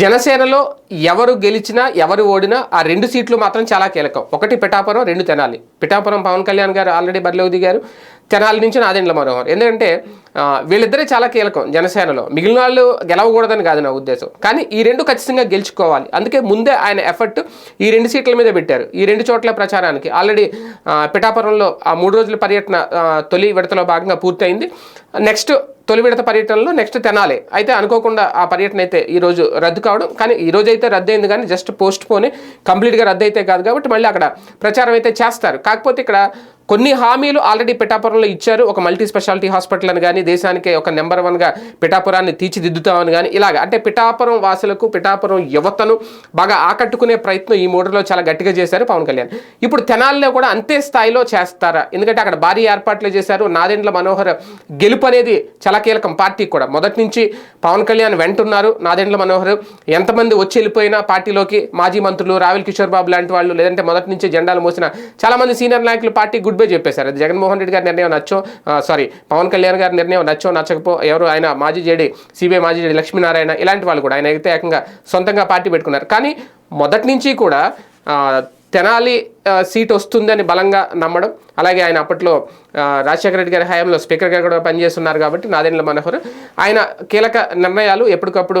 జనసేనలో ఎవరు గెలిచినా ఎవరు ఓడినా ఆ రెండు సీట్లు మాత్రం చాలా కీలకం. ఒకటి పిఠాపురం రెండు తెనాలి. పిఠాపురం పవన్ కళ్యాణ్ గారు ఆల్రెడీ బరిలోకి దిగారు తెనాలి నుంచి నాదెండ్ల మనోహర్. ఎందుకంటే వీళ్ళిద్దరే చాలా కీలకం జనసేనలో. మిగిలిన వాళ్ళు గెలవకూడదని కాదు నా ఉద్దేశం. కానీ ఈ రెండు ఖచ్చితంగా గెలుచుకోవాలి. అందుకే ముందే ఆయన ఎఫర్ట్ ఈ రెండు సీట్ల మీద పెట్టారు. ఈ రెండు చోట్ల ప్రచారానికి. ఆల్రెడీ పిఠాపురంలో ఆ మూడు రోజుల పర్యటన తొలి విడతలో భాగంగా పూర్తయింది. నెక్స్ట్ తొలి విడత పర్యటనలో నెక్స్ట్ తెనాలి. అయితే అనుకోకుండా ఆ పర్యటన అయితే ఈరోజు రద్దు కావడం. కానీ ఈ రోజు అయితే రద్దు అయింది కానీ జస్ట్ పోస్ట్ పోని కంప్లీట్గా రద్దు అయితే కాదు కాబట్టి మళ్ళీ అక్కడ ప్రచారం అయితే చేస్తారు. కాకపోతే ఇక్కడ కొన్ని హామీలు ఆల్రెడీ పిఠాపురంలో ఇచ్చారు. ఒక మల్టీ స్పెషాలిటీ హాస్పిటల్ అని కానీ దేశానికి ఒక నెంబర్ వన్గా పిఠాపురాన్ని తీర్చిదిద్దుతామని కానీ ఇలాగ. అంటే పిఠాపురం వాసులకు పిఠాపురం యువతను బాగా ఆకట్టుకునే ప్రయత్నం ఈ మూడులో చాలా గట్టిగా చేశారు పవన్ కళ్యాణ్. ఇప్పుడు తెనాలిలో కూడా అంతే స్థాయిలో చేస్తారా? ఎందుకంటే అక్కడ భారీ ఏర్పాట్లు చేశారు. నాదెండ్ల మనోహర్ గెలుపు అనేది చాలా కీలకం పార్టీకి కూడా. మొదటి నుంచి పవన్ కళ్యాణ్ వెంటున్నారు. నాదెండ్ల మనోహర్ ఎంతమంది వచ్చి వెళ్ళిపోయినా పార్టీలోకి మాజీ మంత్రులు రావిల్ కిషోర్ బాబు లాంటి వాళ్ళు లేదంటే మొదటి నుంచి జెండాలు మోసిన చాలా మంది సీనియర్ నాయకులు పార్టీ గుడ్ బై చెప్పేశారు. జగన్మోహన్ రెడ్డి గారి నిర్ణయం నచ్చో సారీ పవన్ కళ్యాణ్ గారి నిర్ణయం నచ్చో నచ్చకపో ఎవరు ఆయన మాజీ జేడి సిబిఐ మాజీ జేడీ లక్ష్మీనారాయణ ఇలాంటి వాళ్ళు కూడా ఆయన అయితే ఏకంగా సొంతంగా పార్టీ పెట్టుకున్నారు. కానీ మొదటి నుంచి కూడా తెనాలి సీట్ వస్తుందని బలంగా నమ్మడం. అలాగే ఆయన అప్పట్లో రాజశేఖర రెడ్డి గారి హయాంలో స్పీకర్గా కూడా పనిచేస్తున్నారు కాబట్టి నాదెండ్ల మనోహర్. ఆయన కీలక నిర్ణయాలు ఎప్పటికప్పుడు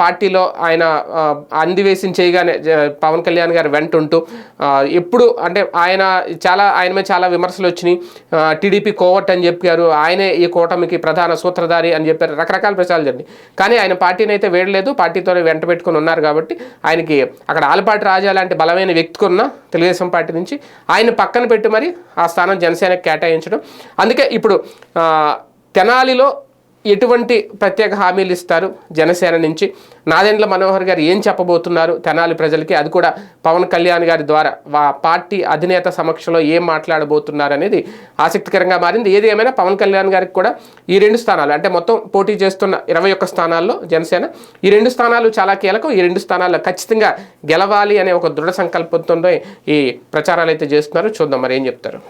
పార్టీలో ఆయన ఆ, అందివేసిన చేయగానే పవన్ కళ్యాణ్ గారు వెంటుంటూ ఎప్పుడు అంటే ఆయన చాలా ఆయన మీద చాలా విమర్శలు వచ్చినాయి. టీడీపీ కోవట్ అని చెప్పారు. ఆయనే ఈ కూటమికి ప్రధాన సూత్రధారి అని చెప్పారు. రకరకాల ప్రచారాలు జరిగినాయి. కానీ ఆయన పార్టీని అయితే వేయలేదు పార్టీతోనే వెంట పెట్టుకుని ఉన్నారు కాబట్టి ఆయనకి అక్కడ ఆలపాటి రాజా లాంటి బలమైన వ్యక్తికున్న తెలుగుదేశం తెలుగుదేశం పార్టీ నుంచి ఆయన పక్కన పెట్టి మరి ఆ స్థానం జనసేనకు కేటాయించడం. అందుకే ఇప్పుడు తెనాలిలో ఎటువంటి ప్రత్యేక హామీలు ఇస్తారు జనసేన నుంచి? నాదెండ్ల మనోహర్ గారు ఏం చెప్పబోతున్నారు తెనాలి ప్రజలకి? అది కూడా పవన్ కళ్యాణ్ గారి ద్వారా. వా పార్టీ అధినేత సమక్షంలో ఏం మాట్లాడబోతున్నారు అనేది ఆసక్తికరంగా మారింది. ఏది ఏమైనా పవన్ కళ్యాణ్ గారికి కూడా ఈ రెండు స్థానాలు అంటే మొత్తం పోటీ చేస్తున్న ఇరవై ఒక్క స్థానాల్లో జనసేన ఈ రెండు స్థానాలు చాలా కీలకం. ఈ రెండు స్థానాల్లో ఖచ్చితంగా గెలవాలి అనే ఒక దృఢ సంకల్పంతో ఈ ప్రచారాలు అయితే చేస్తున్నారు. చూద్దాం మరి ఏం చెప్తారు.